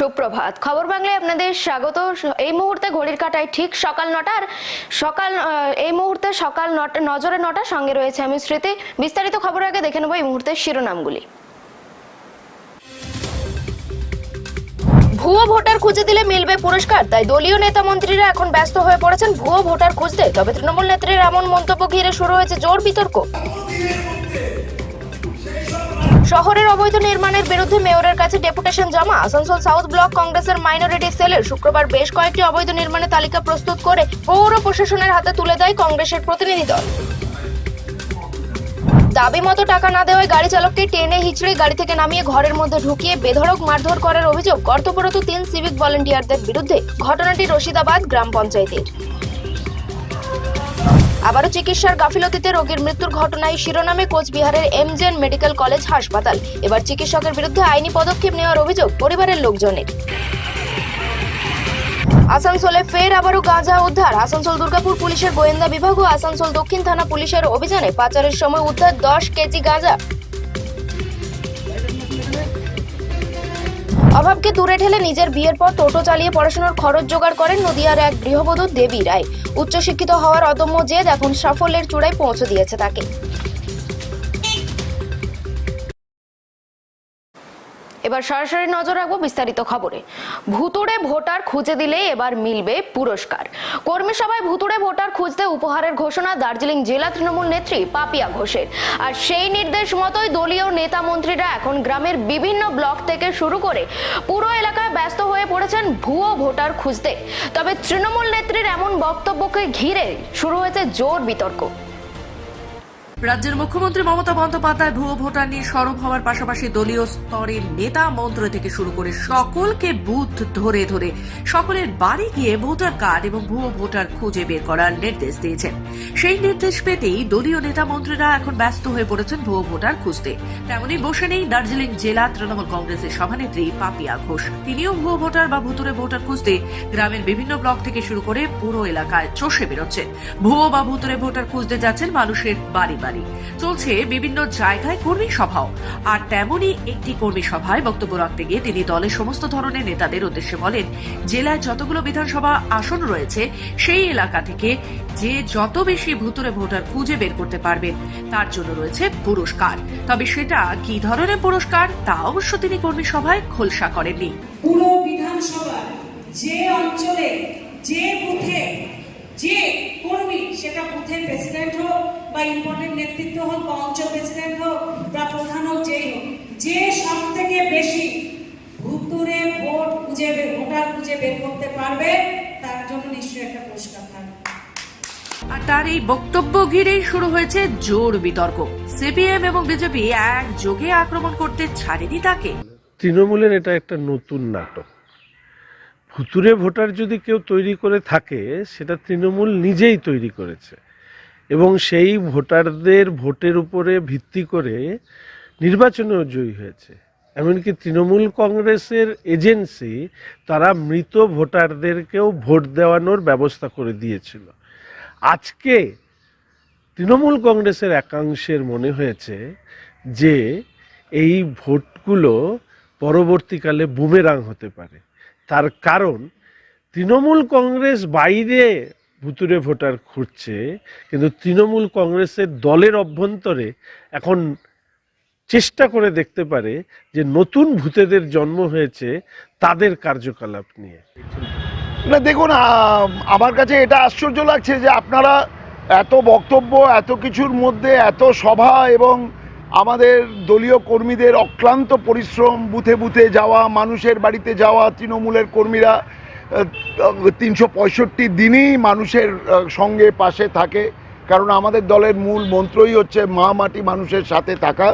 সুপ্রভাত। খবর বাংলায় আপনাদের স্বাগত। এই মুহূর্তে ঘড়ির কাটায় ঠিক সকাল নটার সকাল এই মুহূর্তে সকাল নটা, নজরে নটা সঙ্গে রয়েছে আমি স্মৃতি। বিস্তারিত খবর আগে দেখে নেব এই মুহূর্তের শিরোনামগুলি। ভুয়ো ভোটার খুঁজে দিলে মিলবে পুরস্কার, তাই দলীয় নেতা মন্ত্রীরা এখন ব্যস্ত হয়ে পড়েছেন ভুয়ো ভোটার খুঁজতে। তবে তৃণমূল নেত্রীর এমন মন্তব্য ঘিরে শুরু হয়েছে জোর বিতর্ক। শহরের অবৈধ নির্মাণের বিরুদ্ধে মেয়রের কাছে ডেপুটেশন জমা। আসানসোল সাউথ ব্লক কংগ্রেসের মাইনরিটি সেলের শুক্রবার বেশ কয়েকটি অবৈধ নির্মাণের তালিকা প্রস্তুত করে পৌর প্রশাসনের হাতে তুলে দেয় কংগ্রেসের প্রতিনিধি দল। দাবি মতো টাকা না দেওয়ায় গাড়ি চালককে টেনে হিচড়ে গাড়ি থেকে নামিয়ে ঘরের মধ্যে ঢুকিয়ে বেধড়ক মারধর করার অভিযোগ। কর্তব্যরত তিন সিভিক ভলেন্টিয়ারদের বিরুদ্ধে ঘটনাটি রশিদাবাদ গ্রাম পঞ্চায়েতের। আবারও চিকিৎসার গাফিলতিতে রোগীর মৃত্যুর ঘটনায় শিরোনামে কোচবিহারের এমজেন মেডিকেল কলেজ হাসপাতাল। এবার চিকিৎসকের বিরুদ্ধে আইনি পদক্ষেপ নেওয়ার অভিযোগ পরিবারের লোকজনের। আসানসোলে ফের আবারও গাঁজা উদ্ধার। আসানসোল দুর্গাপুর পুলিশের গোয়েন্দা বিভাগ ও আসানসোল দক্ষিণ থানা পুলিশের অভিযানে পাচারের সময় উদ্ধার দশ কেজি গাঁজা। অভাবকে দূরে ঠেলে নিজের বিয়ের পর টোটো চালিয়ে পড়াশোনার খরচ জোগাড় করেন নদিয়ার এক গৃহবধূ দেবী রায়। উচ্চশিক্ষিত হওয়ার অদম্য জেদ এখন সাফল্যের চূড়ায় পৌঁছে দিয়েছে তাকে। এবার সরাসরি নজর রাখব বিস্তারিত খবরে। ভুতুড়ে ভোটার খুঁজে দিলে এবার মিলবে পুরস্কার। কর্মী সভায় ভুতুড়ে ভোটার খুঁজতে উপহারের ঘোষণা দার্জিলিং জেলা তৃণমূল নেত্রী পাপিয়া ঘোষের। আর সেই নির্দেশ মতোই দলীয় নেতা মন্ত্রীরা এখন গ্রামের বিভিন্ন ব্লক থেকে শুরু করে পুরো এলাকায় ব্যস্ত হয়ে পড়েছেন ভুয়ো ভোটার খুঁজতে। তবে তৃণমূল নেত্রীর এমন বক্তব্যকে ঘিরে শুরু হয়েছে জোর বিতর্ক। রাজ্যের মুখ্যমন্ত্রী মমতা বন্দ্যোপাধ্যায় ভুয়ো ভোটার নিয়ে সরব হওয়ার পাশাপাশি দলীয় স্তরের নেতা মন্ত্র থেকে শুরু করে সকলকে বুথ ধরে ধরে সকলের বাড়ি গিয়ে ভোটার কার্ড এবং ভুয়ো ভোটার খুঁজে বের করার নির্দেশ দিয়েছেন। সেই নির্দেশ পেতেই দলীয় নেতা মন্ত্রীরা এখন ব্যস্ত হয়ে পড়েছেন ভুয়ো ভোটার খুঁজতে। তেমনই বসে নেই দার্জিলিং জেলা তৃণমূল কংগ্রেসের সভানেত্রী পাপিয়া ঘোষ। তিনিও ভুয়ো ভোটার বা ভুতুরে ভোটার খুঁজতে গ্রামের বিভিন্ন ব্লক থেকে শুরু করে পুরো এলাকায় চষে বেরোচ্ছেন। ভুয়ো বা ভুতুরে ভোটার খুঁজতে যাচ্ছেন মানুষের বাড়ি বাড়ি। চলছে বিভিন্ন জায়গায় কর্মী সভাও। আর তেমনই একটি কর্মী সভায় বক্তব্য রাখতে গিয়ে তিনি দলের সমস্ত ধরনের নেতাদের উদ্দেশ্যে বলেন, জেলায় যতগুলো বিধানসভা আসন রয়েছে, সেই এলাকা থেকে যে যত বেশি ভুতুরে ভোটার খুঁজে বের করতে পারবেন তার জন্য রয়েছে পুরস্কার। তবে সেটা কি ধরনের পুরস্কার, তা অবশ্য তিনি কর্মী সভায় খোলসা করেননি। পুরো বিধানসভা যে অঞ্চলে, যে বুথে, যে কর্মী, সেটা বুথের প্রেসিডেন্ট হোক বা ইম্পর্টেন্ট নেতৃত্ব হোক বা অঞ্চল প্রেসিডেন্ট হোক বা প্রধান হোক যেই হোক যে সব থেকে বেশি ভুতুরে ভোট খুঁজে বের ভোটার খুঁজে বের করতে পারবে তার জন্য নিশ্চয়ই একটা পুরস্কার থাকবে। আর তার এই বক্তব্য ঘিরেই শুরু হয়েছে জোর বিতর্ক। সিপিএম এবং বিজেপি একযোগে আক্রমণ করতে ছাড়েনি তাকে। তৃণমূলের এটা একটা নতুন নাটক। ভুতুরে ভোটার যদি কেউ তৈরি করে থাকে সেটা তৃণমূল নিজেই তৈরি করেছে। এবং সেই ভোটারদের ভোটের উপরে ভিত্তি করে নির্বাচনেও জয়ী হয়েছে। এমনকি তৃণমূল কংগ্রেসের এজেন্সি তারা মৃত ভোটারদেরকেও ভোট দেওয়ানোর ব্যবস্থা করে দিয়েছিল। আজকে তৃণমূল কংগ্রেসের একাংশের মনে হয়েছে যে এই ভোটগুলো পরবর্তীকালে বুমেরাং হতে পারে। তার কারণ, তৃণমূল কংগ্রেস বাইরে ভুতুরে ভোটার খুঁজছে, কিন্তু তৃণমূল কংগ্রেসের দলের অভ্যন্তরে এখন চেষ্টা করে দেখতে পারে যে নতুন ভূতেদের জন্ম হয়েছে তাদের কার্যকলাপ নিয়ে। না, দেখুন আমার কাছে এটা আশ্চর্য লাগছে যে আপনারা এত বক্তব্য, এত কিছুর মধ্যে, এত সভা এবং আমাদের দলীয় কর্মীদের অক্লান্ত পরিশ্রম, বুথে বুথে যাওয়া, মানুষের বাড়িতে যাওয়া, তৃণমূলের কর্মীরা তিনশো পঁয়ষট্টি দিনই মানুষের সঙ্গে পাশে থাকে। কারণ আমাদের দলের মূল মন্ত্রই হচ্ছে মা মাটি মানুষের সাথে থাকা।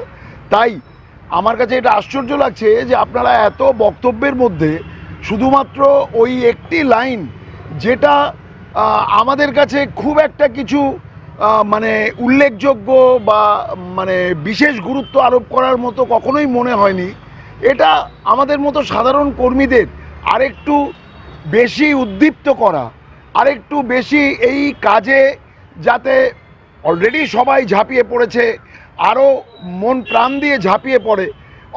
তাই আমার কাছে এটা আশ্চর্য লাগছে যে আপনারা এত বক্তব্যের মধ্যে শুধুমাত্র ওই একটি লাইন যেটা আমাদের কাছে খুব একটা কিছু মানে উল্লেখযোগ্য বা মানে বিশেষ গুরুত্ব আরোপ করার মতো কখনোই মনে হয়নি। এটা আমাদের মতো সাধারণ কর্মীদের আরেকটু বেশি উদ্দীপ্ত করা আরেকটু বেশি এই কাজে যাতে অলরেডি সবাই ঝাঁপিয়ে পড়েছে আরও মন প্রাণ দিয়ে ঝাঁপিয়ে পড়ে,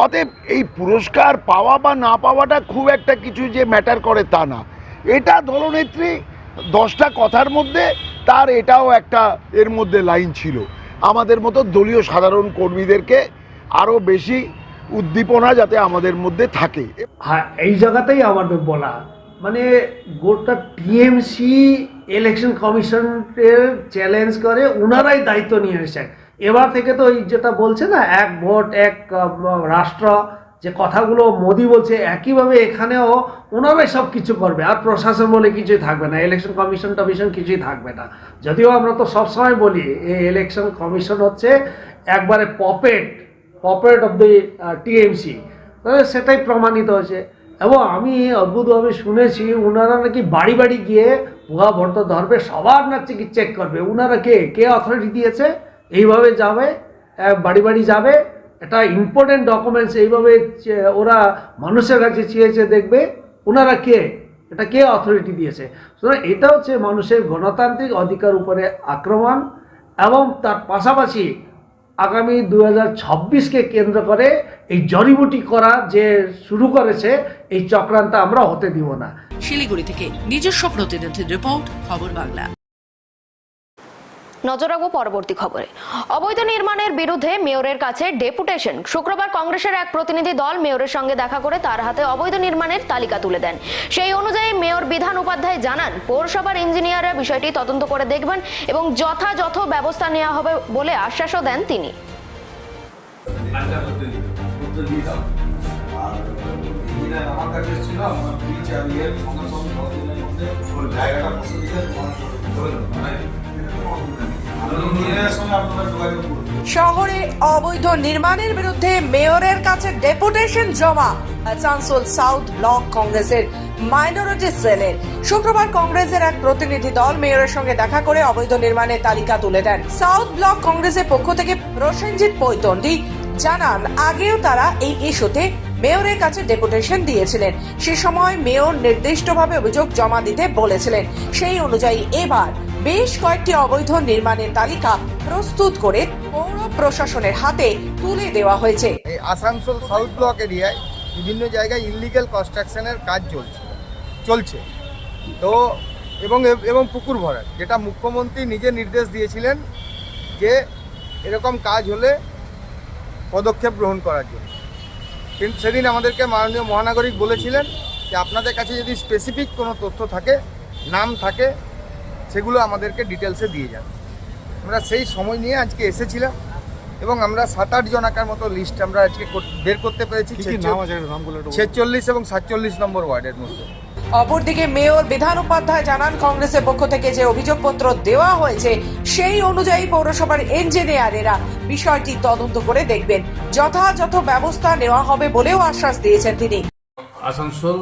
অতএব এই পুরস্কার পাওয়া বা না পাওয়াটা খুব একটা কিছু যে ম্যাটার করে তা না। এটা দলনেত্রী দশটা কথার মধ্যে তার এটাও একটা এর মধ্যে লাইন ছিল। আমাদের মতো দলীয় সাধারণ কর্মীদেরকে আরও বেশি উদ্দীপনা যাতে আমাদের মধ্যে থাকে। হ্যাঁ এই জায়গাতেই আমাদের বলা মানে গোটা টিএমসি ইলেকশন কমিশনের চ্যালেঞ্জ করে ওনারাই দায়িত্ব নিয়ে এসেছেন। এবার থেকে তো ওই যেটা বলছে না, এক ভোট, এক রাষ্ট্র, যে কথাগুলো মোদি বলছে, একইভাবে এখানেও ওনারাই সব কিছু করবে। আর প্রশাসন বলে কিছুই থাকবে না ইলেকশন কমিশন টমিশন কিছুই থাকবে না। যদিও আমরা তো সবসময় বলি এই ইলেকশন কমিশন হচ্ছে একবারে puppet puppet of the TMC. সেটাই প্রমাণিত হয়েছে। এবং আমি অদ্ভুতভাবে শুনেছি ওনারা নাকি বাড়ি বাড়ি গিয়ে ভুয়া ভোট ধরবে সবার নাকি চেক করবে। ওনারা কে? কে অথরিটি দিয়েছে? এইভাবে যাবে? বাড়ি বাড়ি যাবে? এটা ইম্পর্টেন্ট ডকুমেন্টস এইভাবে ওরা মানুষের কাছে চেয়েছে দেখবে। ওনারা কে? এটা কে অথরিটি দিয়েছে? সুতরাং এটা হচ্ছে মানুষের গণতান্ত্রিক অধিকার উপরে আক্রমণ এবং তার পাশাপাশি আগামী দু ছাব্বিশকে কেন্দ্র করে এই জড়িবুটি করা যে শুরু করেছে, এই চক্রান্ত আমরা হতে দিব না। শিলিগুড়ি থেকে নিজস্ব প্রতিনিধি রিপোর্ট, খবর বাংলা। নজর রাখব পরবর্তী খবরে। অবৈধ নির্মাণের বিরুদ্ধে মেয়রের কাছে ডেপুটেশন। শুক্রবার কংগ্রেসের এক প্রতিনিধি দল মেয়রের সঙ্গে দেখা করে তার হাতে অবৈধ নির্মাণের তালিকা তুলে দেন। সেই অনুযায়ী মেয়র বিধান উপাধ্যায় জানান, পৌরসভার ইঞ্জিনিয়াররা বিষয়টি তদন্ত করে দেখবেন এবং যথাযথ ব্যবস্থা নেওয়া হবে বলে আশ্বাসও দেন তিনি। জায়গাটা শহরে অবৈধ নির্মাণের বিরুদ্ধে মেয়রের কাছে ডেপুটেশন জমা আসানসোল সাউথ ব্লক কংগ্রেসের মাইনরিটি সেলের। শুক্রবার কংগ্রেসের এক প্রতিনিধি দল মেয়রের সঙ্গে দেখা করে অবৈধ নির্মাণের তালিকা তুলে দেন। সাউথ ব্লক কংগ্রেসের পক্ষ থেকে প্রসেনজিৎ পৈতন্ডি জানান, আগেও তারা এই ইস্যুতে মেয়রের কাছে ডেপুটেশন দিয়েছিলেন। সে সময় মেয়র নির্দিষ্টভাবে অভিযোগ জমা দিতে বলেছিলেন। সেই অনুযায়ী এবার বেশ কয়েকটি অবৈধ নির্মাণের তালিকা প্রস্তুত করে পৌর প্রশাসনের হাতে তুলে দেওয়া হয়েছে। এই আসানসোল সাউথ ব্লক এরিয়ায় বিভিন্ন জায়গায় ইলিগেল কনস্ট্রাকশনের কাজ চলছে চলছে। তো এবং এবং পুকুর ভরাট, যেটা মুখ্যমন্ত্রী নিজে নির্দেশ দিয়েছিলেন যে এরকম কাজ হলে পদক্ষেপ গ্রহণ করার জন্য। কিন্তু সেদিন আমাদেরকে মাননীয় মহানাগরিক বলেছিলেন যে আপনাদের কাছে যদি স্পেসিফিক কোনো তথ্য থাকে, নাম থাকে সেগুলো আমাদেরকে ডিটেলসে দিয়ে যান আমরা সেই সময় নিয়ে আজকে এসেছিলাম এবং আমরা সাত আট জনাকার মতো লিস্ট আমরা আজকে বের করতে পেরেছি। ছেচল্লিশ এবং সাতচল্লিশ নম্বর ওয়ার্ডের মধ্যে। অপরদিকে মেয়র বিধান উপাধ্যায় জানান কংগ্রেসের পক্ষ থেকে যে অভিযোগপত্র দেওয়া হয়েছে সেই অনুযায়ী পৌরসভার ইঞ্জিনিয়ারেরা বিষয়টি তদন্ত করে দেখবেন। যথাযথ ব্যবস্থা নেওয়া হবে বলেও আশ্বাস দিয়েছেন তিনি। আসানসোল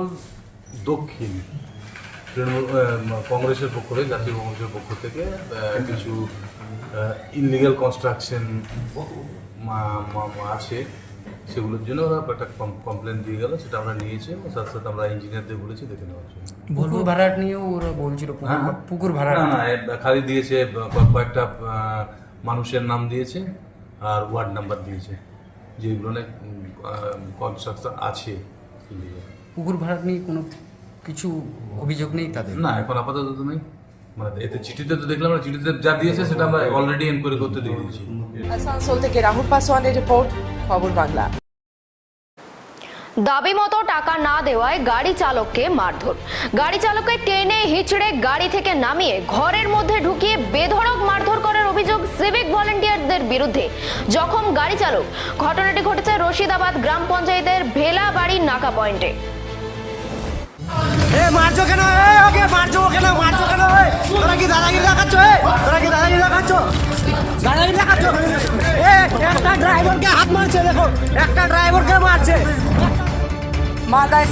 দক্ষিণ। তৃণমূল কংগ্রেসের পক্ষ থেকে জাতীয় কংগ্রেসের পক্ষ থেকে কিছু ইনলিগাল কনস্ট্রাকশন আছে সেগুলোর জন্য ওরা একটা কমপ্লেন দিয়ে গেল সেটা আমরা নিয়েছি এবং সাথে সাথে আমরা ইঞ্জিনিয়ারদের বলেছি দেখে নেওয়ার জন্য। পুকুর ভাড়াট নিয়েও ওরা বলছিল পুকুর হ্যাঁ, পুকুর ভাড়াট। না না খালি দিয়েছে কয়েকটা মানুষের নাম দিয়েছে আর ওয়ার্ড নাম্বার দিয়েছে যেগুলো কনস্ট্রাকশন আছে। পুকুর ভাড়াট নিয়ে কোনো কিছু অভিযোগ নেই তাদের? না এখন আপাতত তো নেই। মানে এতে চিঠিতে তো দেখলাম না চিঠিতে যা দিয়েছে সেটা আমরা অলরেডি এনকোয়ারি করতে দিয়ে দিয়েছি। আসানসোল থেকে রাহুল পাসওয়ানের রিপোর্ট খবর বাংলা। দাবি মতো টাকা না দেওয়ায় গাড়ি চালককে মারধর। গাড়ি চালককে টেনে হিচড়ে গাড়ি থেকে নামিয়ে ঘরের মধ্যে ঢুকিয়ে বেধড়ক মারধর করার অভিযোগ সিভিক ভলেন্টিয়ারদের বিরুদ্ধে। জখম গাড়ি চালক। ঘটনাটি ঘটেছে রশিদাবাদ গ্রাম পঞ্চায়েতের ভেলাবাড়ি নাকা পয়েন্টে। এ, মারছো ওকে ড্রাইভারকে একটা ড্রাইভারকে মারছে।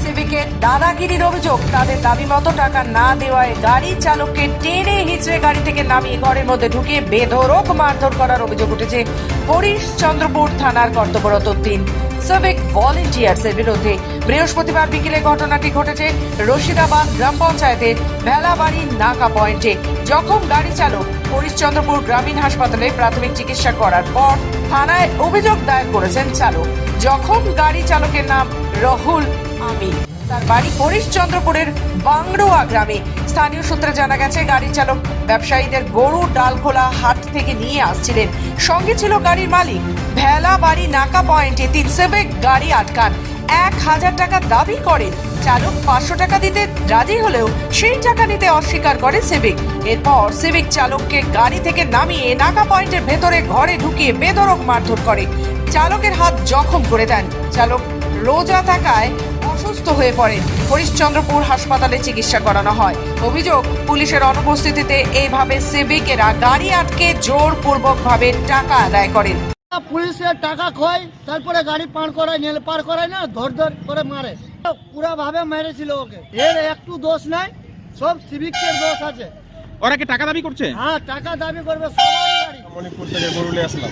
সিভিকের দাদাগিরির অভিযোগ, তাদের দাবি মতো টাকা না দেওয়ায় গাড়ি চালককে টেনে হিচড়ে গাড়ি থেকে নামিয়ে ঘরের মধ্যে ঢুকিয়ে বেধরক মারধর করার অভিযোগ উঠেছে। হরিশ চন্দ্রপুর থানার কর্তব্যরত তিন। সিভিক ভলেন্টিয়ার্সের বিরুদ্ধে বৃহস্পতিবার বিকেলে ঘটনাটি ঘটেছে রশিদাবাদ গ্রাম পঞ্চায়েতের ভেলাবাড়ি নাকা পয়েন্টে। জখম গাড়ি চালক হরিশ্চন্দ্রপুর গ্রামীণ হাসপাতালে প্রাথমিক চিকিৎসা করার পর থানায় অভিযোগ দায়ের করেছেন চালক। জখম গাড়ি চালকের নাম রহুল আমিন। তার বাড়ি হরিশ্চন্দ্রপুরের বাংরোয়া গ্রামে। স্থানীয় সূত্রে জানা গেছে, গাড়ি চালক ব্যবসায়ীদের গরু ডালখোলা হাট থেকে নিয়ে আসছিলেন। সঙ্গে ছিল গাড়ির মালিক। ভেলা বাড়ি নাকা পয়েন্টে তিন সেবেক গাড়ি আটকান। এক হাজার টাকা দাবি করেন। চালক পাঁচশো টাকা দিতে রাজি হলেও সেই টাকা নিতে অস্বীকার করে সিভিক এরপর সিভিক চালককে গাড়ি থেকে নামিয়ে নাকা পয়েন্টের ভেতরে ঘরে ঢুকিয়ে বেদরক মারধর করে। চালকের হাত জখম করে দেন। চালক রোজা থাকায় অসুস্থ হয়ে পড়েন। হরিশ্চন্দ্রপুর হাসপাতালে চিকিৎসা করানো হয়। অভিযোগ পুলিশের অনুপস্থিতিতে এইভাবে সিভিকেরা গাড়ি আটকে জোরপূর্বকভাবে টাকা আদায় করেন। পুলিশের টাকা খয় তারপরে গাড়ি পার করায় নেল পার করায় না ধর ধর করে মারে। পুরা ভাবে মেরেছিল ওকে। এর একটু দোষ নাই সব সিভিকের দোষ আছে। ওরা কি টাকা দাবি করছে? হ্যাঁ টাকা দাবি করবে সবারই গাড়ি মণিপুর থেকে গরু নিয়ে আসলাম।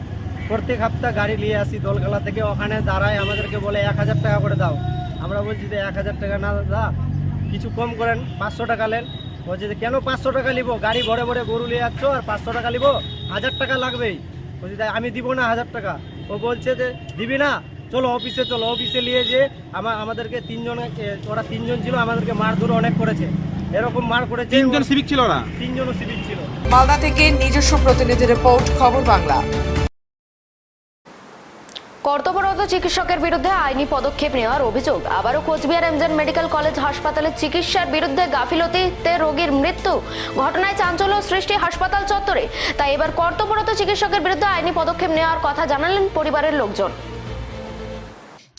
প্রত্যেক সপ্তাহ গাড়ি নিয়ে আসি দোলখালা থেকে। ওখানে দাঁড়ায় আমাদেরকে বলে এক হাজার টাকা করে দাও। আমরা বলছি যে এক হাজার টাকা না দা কিছু কম করেন পাঁচশো টাকা নেন। বলছে যে কেন পাঁচশো টাকা নিবো? গাড়ি ভরে ভরে গরু নিয়ে যাচ্ছ আর পাঁচশো টাকা নিবো? হাজার টাকা লাগবেই। বলছি আমি দিব না হাজার টাকা। ও বলছে যে দিবি না? চলো অফিসে চলো। অফিসে নিয়ে যে আমার আমাদেরকে তিনজন ওরা তিনজন ছিল আমাদেরকে মারধর অনেক করেছে। এরকম মার করেছে তিনজন সিভিক ছিল ওরা? তিনজনও সিভিক ছিল। মালদা থেকে নিজস্ব প্রতিনিধি রিপোর্ট খবর বাংলা। কর্তব্যরত চিকিৎসকের বিরুদ্ধে আইনি পদক্ষেপ নেওয়ার অভিযোগ। আবারও কোচবিহার এমজেন মেডিকেল কলেজ হাসপাতালে চিকিৎসার বিরুদ্ধে গাফিলতিতে রোগীর মৃত্যু। ঘটনায় চাঞ্চল্য সৃষ্টি হাসপাতাল চত্বরে। তাই এবার কর্তব্যরত চিকিৎসকের বিরুদ্ধে আইনি পদক্ষেপ নেওয়ার কথা জানালেন পরিবারের লোকজন।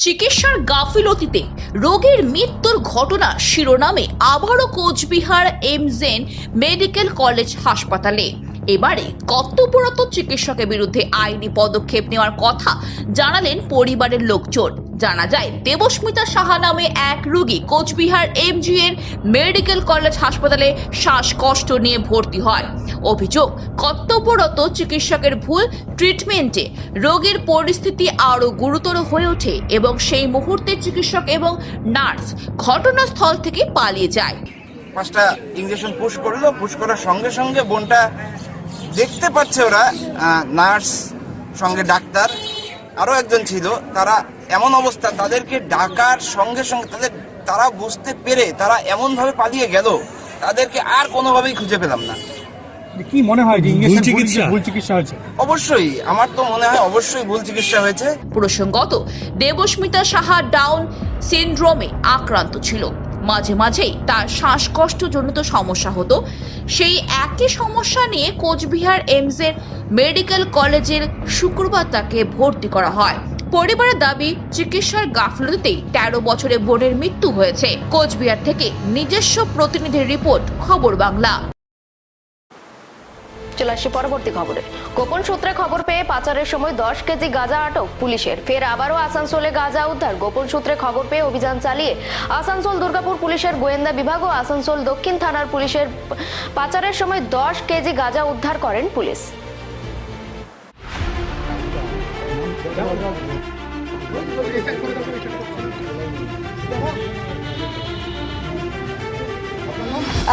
চিকিৎসার গাফিলতিতে রোগীর মৃত্যুর ঘটনা শিরোনামে আবারও কোচবিহার এমজেন মেডিকেল কলেজ হাসপাতালে। এবারে কর্তব্যরত চিকিৎসকের বিরুদ্ধে আইনি পদক্ষেপ নেওয়ার কথা জানালেন পরিবারের লোকজন। জানা যায়, দেবস্মিতা সাহা নামে এক রোগী কোচবিহার এমজিএন মেডিকেল কলেজ হাসপাতালে শ্বাসকষ্ট নিয়ে ভর্তি হয়। অভিযোগ কর্তব্যরত চিকিৎসকের ভুল ট্রিটমেন্টে রোগীর পরিস্থিতি আরও গুরুতর হয়ে ওঠে এবং সেই মুহূর্তে চিকিৎসক এবং নার্স ঘটনাস্থল থেকে পালিয়ে যায়। পাঁচটা ইঞ্জেকশন পুশ করল, পুশ করার সঙ্গে সঙ্গে বোনটা দেখতে পাচ্ছে ওরা নার্স সঙ্গে ডাক্তার আরও একজন ছিল তারা এমন অবস্থা তাদেরকে ডাকার সঙ্গে সঙ্গে তাদের তারা বুঝতে পেরে তারা এমনভাবে পালিয়ে গেল তাদেরকে আর কোনোভাবেই খুঁজে পেলাম না। কি মনে হয় ভুল চিকিৎসা হয়েছে? অবশ্যই আমার তো মনে হয় অবশ্যই ভুল চিকিৎসা হয়েছে। প্রসঙ্গত দেবস্মিতা সাহা ডাউন সিনড্রোমে আক্রান্ত ছিল। মাঝে মাঝেই তার শ্বাসকষ্টজনিত সমস্যা হতো। সেই একই সমস্যা নিয়ে কোচবিহার এমসের মেডিকেল কলেজের শুক্রবার তাকে ভর্তি করা হয়। পরিবারের দাবি, চিকিৎসার গাফলতিতেই তেরো বছরে বোনের মৃত্যু হয়েছে। কোচবিহার থেকে নিজস্ব প্রতিনিধির রিপোর্ট, খবর বাংলা। চলে আসি পরবর্তী খবরে। গোপন সূত্রে খবর পেয়ে পাচারের সময় দশ কেজি গাঁজা আটক পুলিশের। ফের আবারও আসানসোলে গাঁজা উদ্ধার। গোপন সূত্রে খবর পেয়ে অভিযান চালিয়ে আসানসোল, দুর্গাপুর পুলিশের গোয়েন্দা বিভাগ ও আসানসোল দক্ষিণ থানার পুলিশের পাচারের সময় দশ কেজি গাঁজা উদ্ধার করেন পুলিশ।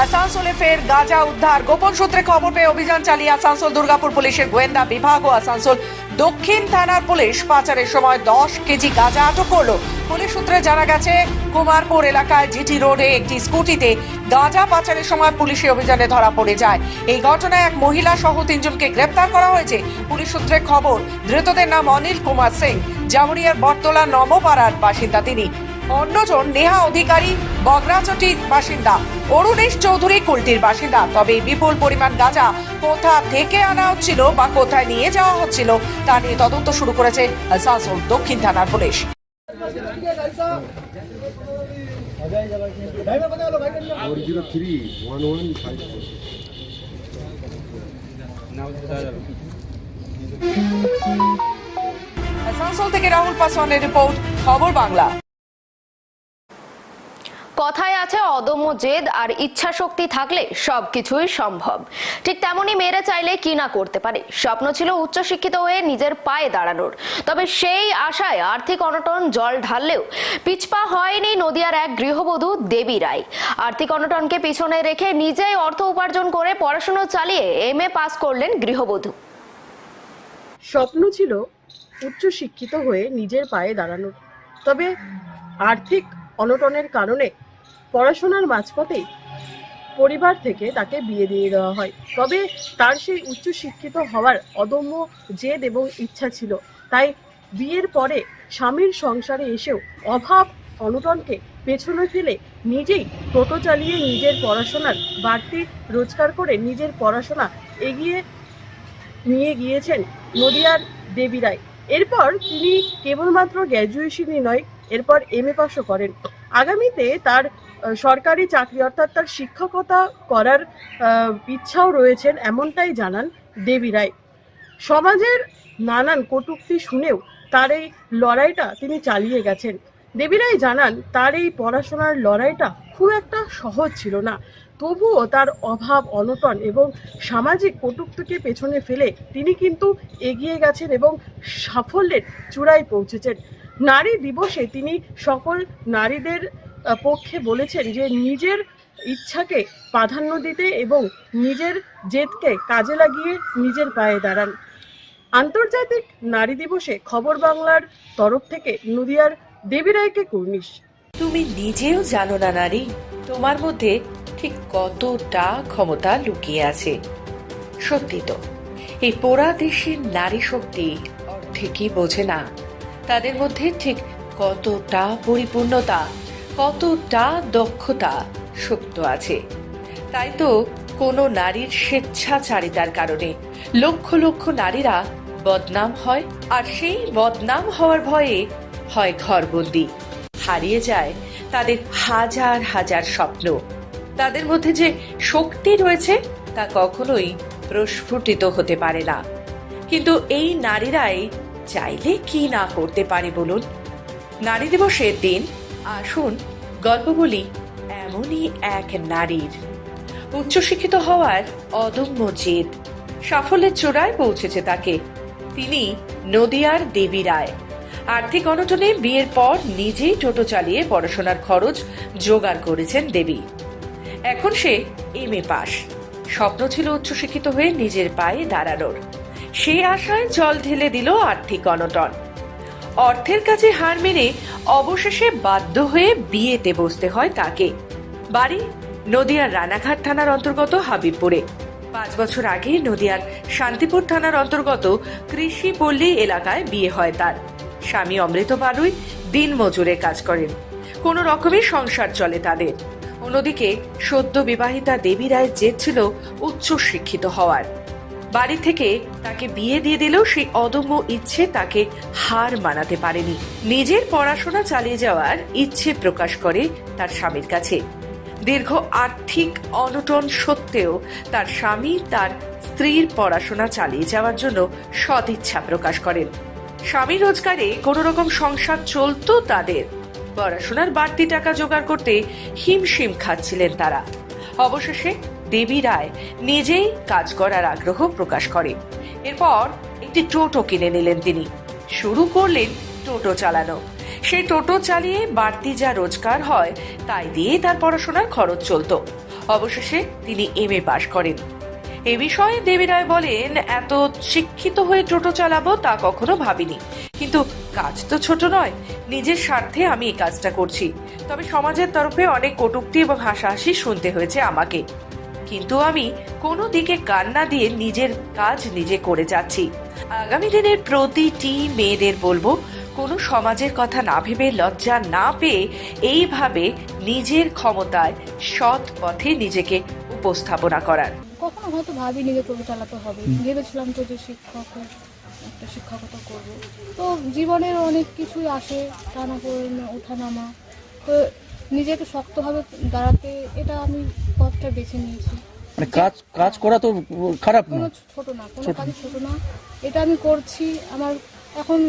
আসানসোলে ফের গাঁজা উদ্ধার। গোপন সূত্রে খবর পেয়ে অভিযান চালিয়ে আসানসোল দুর্গাপুর পুলিশের গোয়েন্দা বিভাগ ও আসানসোল দক্ষিণ থানার পুলিশ পাচারের সময় দশ কেজি গাঁজা আটক করল। পুলিশ সূত্রে জানা গেছে, কুমারপুর এলাকায় জিটি রোডে একটি স্কুটিতে গাঁজা পাচারের সময় পুলিশি অভিযানে ধরা পড়ে যায়। এই ঘটনায় এক মহিলা সহ তিনজনকে গ্রেপ্তার করা হয়েছে। পুলিশ সূত্রে খবর, ধৃতদের নাম অনিল কুমার সিং। জামুরিয়ার বটতলা নবপাড়ার বাসিন্দা তিনি। অন্যজন নেহা অধিকারী, বগরাচটির বাসিন্দা। অরুণেশ চৌধুরী কুলটির বাসিন্দা। তবে বিপুল পরিমাণ গাঁজা কোথা থেকে আনা হচ্ছিল বা কোথায় নিয়ে যাওয়া হচ্ছিল, তা নিয়ে তদন্ত শুরু করেছে আসানসোল দক্ষিণ থানার পুলিশ। থেকে রাহুল পাসওয়ানের রিপোর্ট, খবর বাংলা। কথায় আছে অদম্য জেদ আর ইচ্ছা শক্তি থাকলে সবকিছুই সম্ভব। ঠিক তেমনি মেয়েরা চাইলে কি না করতে পারে? স্বপ্ন ছিল উচ্চশিক্ষিত হয়ে নিজের পায়ে দাঁড়ানোর। তবে সেই আশায় আর্থিক অনটন জল ঢাললেও পিছপা হয়নি নদিয়ার এক গৃহবধূ দেবী রায়। আর্থিক অনটনকে পিছনে রেখে নিজেই অর্থ উপার্জন করে পড়াশোনা চালিয়ে এম এ পাস করলেন গৃহবধূ। স্বপ্ন ছিল উচ্চশিক্ষিত হয়ে নিজের পায়ে দাঁড়ানোর। তবে আর্থিক অনটনের কারণে পড়াশোনার মাঝপথেই পরিবার থেকে তাকে বিয়ে দিয়ে দেওয়া হয়। তবে তার সেই উচ্চশিক্ষিত হওয়ার অদম্য জেদ এবং ইচ্ছা ছিল। তাই বিয়ের পরে স্বামীর সংসারে এসেও অভাব অনটনকে পেছনে ফেলে নিজেই টোটো চালিয়ে নিজের পড়াশোনার বাড়তি রোজগার করে নিজের পড়াশোনা এগিয়ে নিয়ে গিয়েছেন নদিয়ার দেবী রায়। এরপর তিনি কেবলমাত্র গ্র্যাজুয়েশনই নয়, এরপর এম এ পাশও করেন। আগামীতে তার সরকারি চাকরি অর্থাৎ তার শিক্ষকতা করার ইচ্ছাও রয়েছেন এমনটাই জানান দেবী রায়। সমাজের নানান কটূক্তি শুনেও তার এই লড়াইটা তিনি চালিয়ে গেছেন। দেবী রায় জানান, তার এই পড়াশোনার লড়াইটা খুব একটা সহজ ছিল না। তবুও তার অভাব, অনটন এবং সামাজিক কটূক্তিকে পেছনে ফেলে তিনি কিন্তু এগিয়ে গেছেন এবং সাফল্যের চূড়ায় পৌঁছেছেন। নারী দিবসে তিনি সকল নারীদের পক্ষে বলেছেন যে নিজের ইচ্ছাকে প্রাধান্য দিতে এবং নিজের জেদকে কাজে লাগিয়ে নিজের পায়ে দাঁড়ান। আন্তর্জাতিক নারী দিবসে খবর বাংলার তরফ থেকে নদিয়ার দেবী রায়কে কুর্নিশ। তুমি নিজেও জানো না নারী, তোমার মধ্যে ঠিক কতটা ক্ষমতা লুকিয়ে আছে। সত্যি তো, এই পোড়া দেশের নারী শক্তি অর্ধেকই বোঝে না। তাদের মধ্যে ঠিক কতটা পরিপূর্ণতা কতটা দক্ষতা সুপ্ত আছে। তাই তো কোনো নারীর স্বেচ্ছাচারিতার কারণে লক্ষ লক্ষ নারীরা বদনাম হয় আর সেই বদনাম হওয়ার ভয়ে হয় ঘরবন্দি। হারিয়ে যায় তাদের হাজার হাজার স্বপ্ন। তাদের মধ্যে যে শক্তি রয়েছে তা কখনোই প্রস্ফুটিত হতে পারে না। কিন্তু এই নারীরাই চাইলে কি না করতে পারে বলুন? নারী দিবসের দিন আসুন গল্প বলি, এমনই এক নারীর। উচ্চশিক্ষিত হওয়ার অদম্য জেদ। সাফল্যের চূড়ায় পৌঁছেছে তাকে। তিনি নদিয়ার দেবী রায়। আর্থিক অনটনে বিয়ের পর নিজেই টোটো চালিয়ে পড়াশোনার খরচ জোগাড় করেছেন দেবী। এখন সে এম এ পাস স্বপ্ন ছিল উচ্চশিক্ষিত হয়ে নিজের পায়ে দাঁড়ানোর। সেই আশায় জল ঢেলে দিল আর্থিক অনটন। অর্থের কাছে হার মেনে অবশেষে বাধ্য হয়ে বিয়েতে বসতে হয় তাকে। বাড়ি নদিয়ার রানাঘাট থানার অন্তর্গত হাবিবপুরে। পাঁচ বছর আগে নদিয়ার শান্তিপুর থানার অন্তর্গত কৃষি পল্লী এলাকায় বিয়ে হয় তার। স্বামী অমৃত বারুই দিন মজুরে কাজ করেন। কোনো রকমের সংসার চলে তাদের। অন্যদিকে সদ্য বিবাহিতা দেবী রায়ের জেদ ছিল উচ্চ শিক্ষিত হওয়ার। বাড়ি থেকে তাকে বিয়ে দিয়ে দিলেও সেই অদম্য ইচ্ছে তাকে হার মানাতে পারেনি। নিজের পড়াশোনা চালিয়ে যাওয়ার ইচ্ছে প্রকাশ করে তার স্বামীর কাছে। দীর্ঘ আর্থিক অনটন সত্ত্বেও তার স্বামী তার স্ত্রীর পড়াশোনা চালিয়ে যাওয়ার জন্য সদিচ্ছা প্রকাশ করেন। স্বামী রোজগারে কোনো রকম সংসার চলতো তাদের। পড়াশোনার বাড়তি টাকা জোগাড় করতে হিমশিম খাচ্ছিলেন তারা। অবশেষে দেবী রায় নিজেই কাজ করার আগ্রহ প্রকাশ করে। এরপর একটি টোটো কিনে নিলেন তিনি। শুরু করলেন টোটো চালানো। সেই টোটো চালিয়ে বাড়তি যা রোজগার হয়, তাই দিয়ে তার পড়াশোনার খরচ চলতো। অবশেষে তিনি এম এ পাশ করেন। এ বিষয়ে দেবী রায় বলেন, এত শিক্ষিত হয়ে টোটো চালাবো তা কখনো ভাবিনি। কিন্তু কাজ তো ছোট নয়, নিজের স্বার্থে আমি এই কাজটা করছি। তবে সমাজের তরফে অনেক কটূক্তি এবং হাসাহাসি শুনতে হয়েছে আমাকে। কিন্তু আমি কোনো দিকে কান না দিয়ে নিজের কাজ নিজে করে যাচ্ছি। আগামী দিনের প্রতিটি মেয়েদের বলব কোনো সমাজের কথা না ভেবে লজ্জা না পেয়ে এইভাবে নিজের ক্ষমতায় সৎ পথে নিজেকে উপস্থাপনা করার। কখনো হয়তো ভাবিনি যে টোটো চালাতে হবে। ভেবেছিলাম তো যে শিক্ষক একটা শিক্ষকতা করব। তো জীবনের অনেক কিছুই আসে টানা ওঠানামা। তো নিজেকে শক্তভাবে দাঁড়াতে এটা আমি পথটা বেছে নিয়েছি। মানে কাজ কাজ করা তো খারাপ কোনো না ছোট না। কোনো কাজই ছোট না। এটা আমি করছি আমার এখন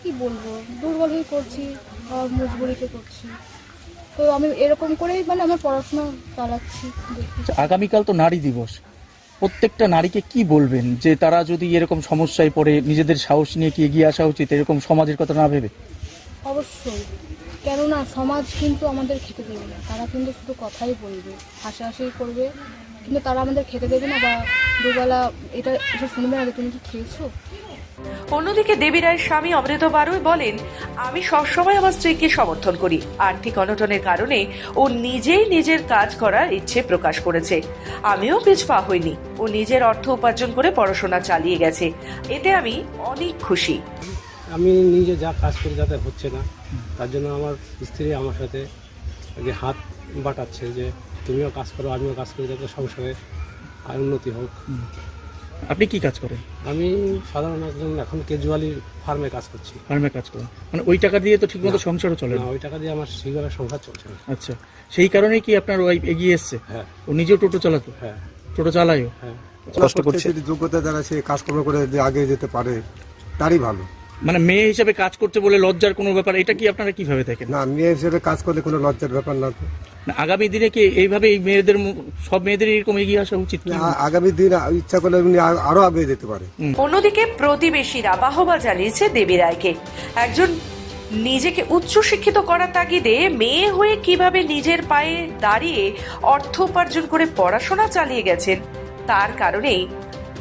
কি বলব দুর্বল হয়ে করছি আর মজবুরিতে করছি তো আমি এরকম করেই মানে আমার পড়াশোনা চালাচ্ছি আচ্ছা, আগামীকাল তো নারী দিবস। প্রত্যেকটা নারীকে কি বলবেন যে তারা যদি এরকম সমস্যায় পড়ে নিজেদের সাহস নিয়ে কি এগিয়ে আসা উচিত এরকম সমাজের কথা না ভেবে? অবশ্যই। কেননা সমাজ কিন্তু আমাদের খেতে দেবে না। তারা কিন্তু শুধু কথাই বলবে হাসাহাসি করবে। কিন্তু তারা আমাদের খেতে দেবে না বা দুবেলা এটা এসে শুনবে না যে তুমি কি খেয়েছো? অন্যদিকে দেবী রায়ের স্বামী অমৃত বারুই বলেন আমি সবসময় আমার স্ত্রীকে সমর্থন করি আর্থিক অনটনের কারণে ও নিজেই নিজের কাজ করার ইচ্ছে প্রকাশ করেছে। আমিও পিছপা হইনি ও নিজের অর্থ উপার্জন করে পড়াশোনা চালিয়ে গেছে। এতে আমি অনেক খুশি। আমি নিজে যা কাজ করি যাতে হচ্ছে না। তার জন্য আমার স্ত্রী আমার সাথে যে হাত বাটাচ্ছে যে তুমিও কাজ করো আমিও কাজ করি যাতে সংসারে আর উন্নতি হোক। আপনি কি কাজ করেন? আমি সাধারণ একজন এখন কেজুয়ালি ফার্মে কাজ করছি। ফার্মে কাজ করেন। মানে ওই টাকা দিয়ে তো ঠিকমতো সংসারও চলে না? ওই টাকা দিয়ে আমার সেইভাবে সংসার চলছে। না আচ্ছা। সেই কারণেই কি আপনার ওয়াইফ এগিয়ে এসছে? হ্যাঁ। ও নিজেও টোটো চালাতো? হ্যাঁ। টোটো চালায়ও? হ্যাঁ। কষ্ট করছে। যদি যোগ্যতা দ্বারা সে কাজকর্ম করে যে আগে যেতে পারে তারই ভালো। মানে মেয়ে হিসেবে কাজ করছে বলে লজ্জার কোনো ব্যাপার এটা কি আপনারা কীভাবে দেখেন? না মেয়ে হিসেবে কাজ করলে কোনো লজ্জার ব্যাপার না তো। না, আগামী দিনে কি এইভাবে এই মেয়েদের মু- সব মেয়েদের এরকম এগিয়ে আসা উচিত? আ- আগামী দিন ইচ্ছা করলে উনি আ- আরও আগে যেতে পারে। অন্যদিকে প্রতিবেশীরা বাহবা জানিয়েছে দেবী রায়কে। একজন নিজেকে উচ্চশিক্ষিত করার তাগিদে মেয়ে হয়ে কীভাবে নিজের পায়ে দাঁড়িয়ে অর্থ উপার্জন করে পড়াশোনা চালিয়ে গেছেন তার কারণেই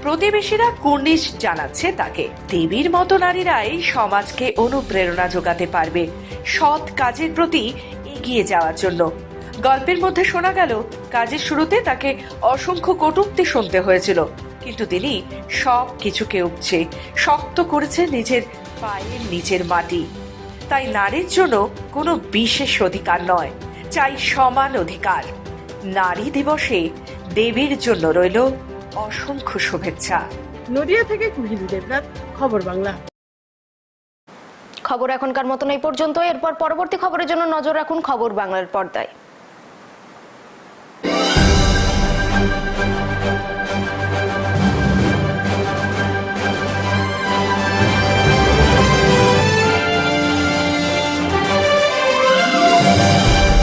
প্রতিবেশীরা কুর্নিশ জানাচ্ছে তাকে। দেবীর মতো নারীরাই সমাজকে অনুপ্রেরণা যোগাতে পারবে। সৎ কাজের প্রতি এগিয়ে যাওয়ার জন্য। গল্পের মধ্যে শোনা গেল, কাজের শুরুতে তাকে অসংখ্য কটূক্তি শুনতে হয়েছিল। কিন্তু তিনি সব কিছুকে উপচে, শক্ত করেছে নিজের পায়ের নিচের মাটি। তাই নারীর জন্য কোনো বিশেষ অধিকার নয়, চাই সমান অধিকার। নারী দিবসে দেবীর জন্য রইল অসংখ্য শুভেচ্ছা। নদিয়া থেকে কুহিলি দেবনাথ খবর বাংলা। খবর এখনকার মতন এই পর্যন্ত এরপর পরবর্তী খবরের জন্য নজর রাখুন খবর বাংলার পর্দায়।